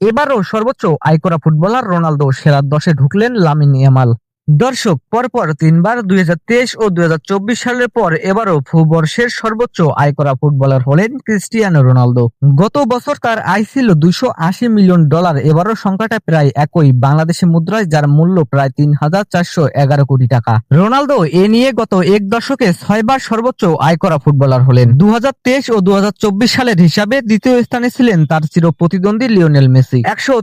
এবারও সর্বোচ্চ আয় করা ফুটবলার রোনালদো সেরা দশে ঢুকলেন লামিন ইয়ামাল। দর্শক, পরপর তিনবার দুই হাজার তেইশ ও দুই হাজার চব্বিশ সালের পর এবারও ভূবর্ষের সর্বোচ্চ আয় করা ফুটবলার হলেন ক্রিস্টিয়ানো রোনালদো। গত বছর তার আয় ছিল দুইশ আশি মিলিয়ন ডলার, এবারও সংখ্যাটা প্রায় একই বাংলাদেশি মুদ্রায়, যার মূল্য প্রায় তিন হাজার চারশো এগারো কোটি টাকা। রোনালদো এ নিয়ে গত এক দশকে ছয়বার সর্বোচ্চ আয় করা ফুটবলার হলেন। দু হাজার তেইশ ও দু হাজার চব্বিশ সালের হিসাবে দ্বিতীয় স্থানে ছিলেন তার চির প্রতিদ্বন্দ্বী লিওনেল মেসি। একশো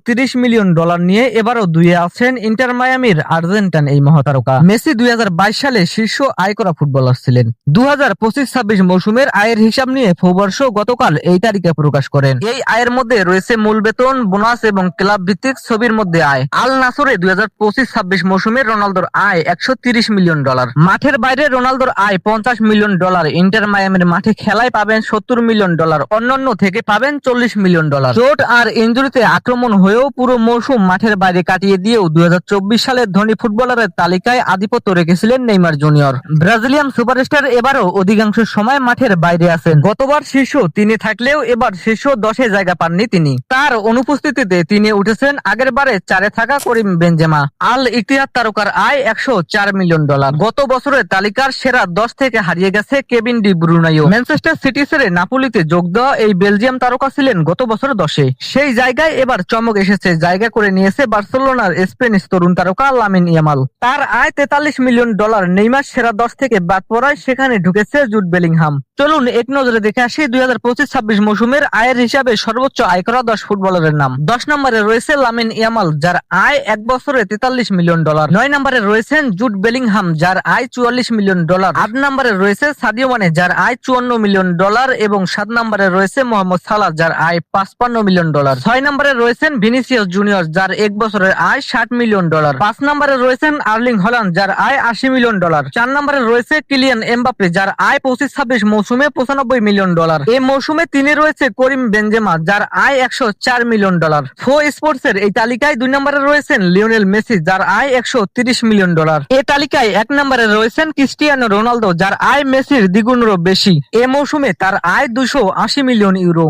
মিলিয়ন ডলার নিয়ে এবারও দুইয়ে আছেন ইন্টার মায়ামির আর্জেন্টাইন এই মহাতারকা। মেসি দুই হাজার বাইশ সালে শীর্ষ আয় করা ফুটবলার ছিলেন। দু হাজার পঁচিশ ছাব্বিশ মৌসুমের আয়ের হিসাব নিয়ে ফোবর্ষ গতকাল এই তারিখে প্রকাশ করেন। এই আয়ের মধ্যে রয়েছে মূল বেতন, বোনাস এবং ক্লাব ভিত্তিক ছবির মধ্যে আয়। আল নাসরে দুই হাজার পঁচিশ ছাব্বিশ মৌসুমে রোনালদোর আয় একশো তিরিশ মিলিয়ন ডলার। মাঠের বাইরে রোনালদোর আয় পঞ্চাশ মিলিয়ন ডলার। ইন্টার মায়ামের মাঠে খেলায় পাবেন সত্তর মিলিয়ন ডলার। অন্যান্য থেকে পাবেন চল্লিশ মিলিয়ন ডলার। চোট আর ইঞ্জুরিতে আক্রমণ হয়েও পুরো মৌসুম মাঠের বাইরে কাটিয়ে দিয়েও দুই হাজার চব্বিশ সালের ধনী ফুটবলারের তালিকায় আধিপত্য রেখেছিলেন নেইমার জুনিয়র। ব্রাজিলিয়ান সুপারস্টার এবারও অধিকাংশ সময় মাঠের বাইরে আছেন। গতবার শীর্ষ তিনি থাকলেও এবার শীর্ষ দশে জায়গা পাননি তিনি। তার অনুপস্থিতিতে তিনি উঠেছেন আগের বারে চারে থাকা করিম বেঞ্জেমা আল ইতিহাদ তারকার আয় একশো চার মিলিয়ন ডলার। গত বছরের তালিকার সেরা দশ থেকে হারিয়ে গেছে কেবিন ডি ব্রুনাইও। ম্যানচেস্টার সিটি ছেড়ে নাপুলিতে যোগ দেওয়া এই বেলজিয়াম তারকা ছিলেন গত বছর দশে। সেই জায়গায় এবার চমক এসেছে। জায়গা করে নিয়েছে বার্সেলোনার স্পেনিশ তরুণ তারকা লামিন ইয়ামাল। তার আয় তেতাল্লিশ মিলিয়ন ডলার। নেইমার সেরা দশ থেকে বাদ পড়ায় সেখানে ঢুকেছে জুট বেলিংহাম। চলুন এক নজরে দেখে আসি দুই হাজার পঁচিশ ছাব্বিশ মৌসুমের আয়ের হিসাবে সর্বোচ্চ আয় করা দশ ফুটবলারের নাম। দশ নম্বরে রয়েছে লামিন ইয়ামাল, যার আয় এক বছরে তেতাল্লিশ মিলিয়ন ডলার। নয় নম্বরে রয়েছেন জুট বেলিংহাম, যার আয় চুয়াল্লিশ মিলিয়ন ডলার। আট নম্বরে রয়েছে সাদিও মানে যার আয় চুয়ান্ন মিলিয়ন ডলার এবং সাত নম্বরে রয়েছে মোহাম্মদ সালাহ, যার আয় পাঁচপান্ন মিলিয়ন ডলার। ছয় নম্বরে রয়েছেন ভিনিসিয়াস জুনিয়র, যার এক বছরের আয় ষাট মিলিয়ন ডলার। পাঁচ নম্বরে রয়েছেন আর্লিং হল্যান্ড যার আয় আশি মিলিয়ন ডলার। চার নম্বরে রয়েছে কিলিয়ান এমবাপে যার আয় পঁচিশ ছাব্বিশ মৌসুমে পঁচানব্বই মিলিয়ন ডলার। এই মৌসুমে তিনি রয়েছে করিম বেঞ্জেমা যার আয় একশো চার মিলিয়ন ডলার। ফো স্পোর্টস এর এই তালিকায় দুই নম্বরে রয়েছেন লিওনেল মেসি, যার আয় একশো তিরিশ মিলিয়ন ডলার। এ তালিকায় এক নম্বরে রয়েছেন ক্রিস্টিয়ানো রোনালদো, যার আয় মেসির দ্বিগুণেরও বেশি। এ মৌসুমে তার আয় দুশো আশি মিলিয়ন ইউরো।